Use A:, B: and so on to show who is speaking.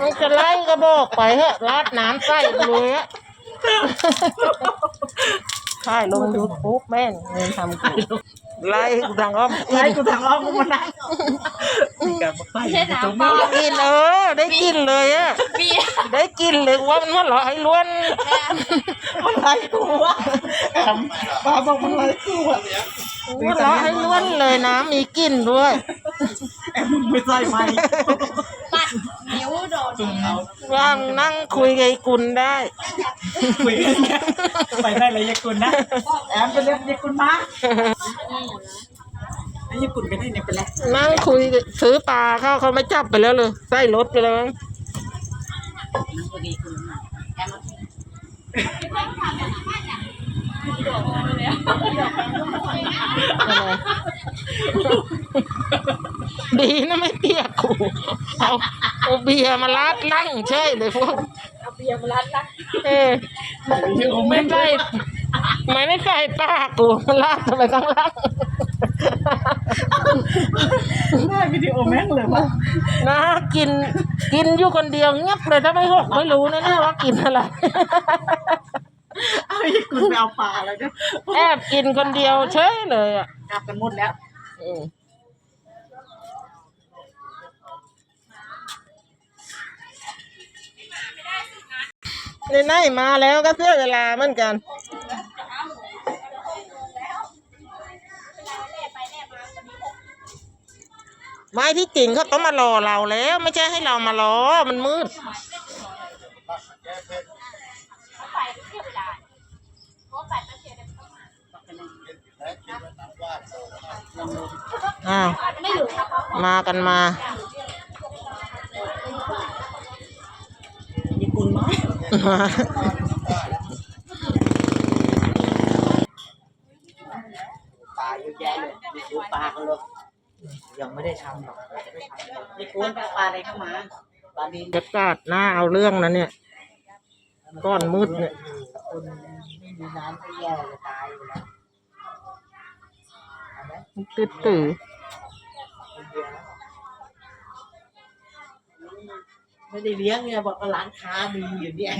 A: มันจะไล่ก็บอกไปเถอะราดน้ำใส่เลยอะใช่ลงยูทูบแม่งเงินทำกูไล่กูทางอ้อม
B: ไล่กูทางอ้อมกูมานั่งกับไปตรงนี้
A: กินเออได้กินเลยอะ
C: เบียร์
A: ได้กินเลยว่ามันว่าเหรอไอ้ล้วน
B: มันไล่กูวะแอมป้าบอกมันไล่กูอะ
A: ว่าเหรอไอ้ล้วนเลยนะมีกลินด้วย
B: แอมมึงไม่ใส่ไหม
C: ปัดนิ้วโดน
A: ว่างนั่งคุยกับไอ้กุลได้
B: คุยกันเนี่ยไปได้เลยยากุลนะแอมไปเรียกยากุลมาไอ้ยากุลไปได้เนี่ยไปแล้ว
A: นั่งคุยกับซื้อปลาเข้าเขาไม่จับไปแล้วเลยใส่รถไปแล้วมั้งอะไร ดีนะไม่เปียกกูเอาเอาเบียร์มาลาดลั่งใช่เลยพวก
C: เอาเบียร์มาลัดละ
A: เออไม่ใส่ไม่ได้ใส่ปากกูมันลาดทำไมข้างล่าง
B: ได้วิดีโอแม่งเลยวะ
A: นะกินกินอยู่คนเดียวเงียบเลยถ้าไม่หกไม่รู้นะเนี่ยว่ากินอะไร
B: เอายากุลไปเอาปลาแล้วเนี่ย
A: แอบกินคนเดียวเฉยเลยอะ
B: กลับกันหมดแล้ว
A: อืม ในไหนมาแล้วก็เสียเวลาเหมือนกันไม่ที่จริงเขาต้องมารอเราแล้ว ไม่ใช่ให้เรามารอมันมืดอ้าวมากันมา
B: ยากุลมา
A: มา
B: ปลาเยอะแยะเลยมีซื้อปลากันเลยยังไม่ได้ทำหรอกจะได้ทำยากุลปลาอะไรเข้ามาปลานิน
A: บรรยากาศหน้าเอาเรื่องนะเนี่ย ก้อนมืดเนี่ย
B: คนไม่มีน้ำก็แย่จะตายอยู่แล้ว
A: ตื้อตื้อ
B: ไม่ได้เลี้ยงไงบอกว่าร้านค้ามีอยู่เนี่ย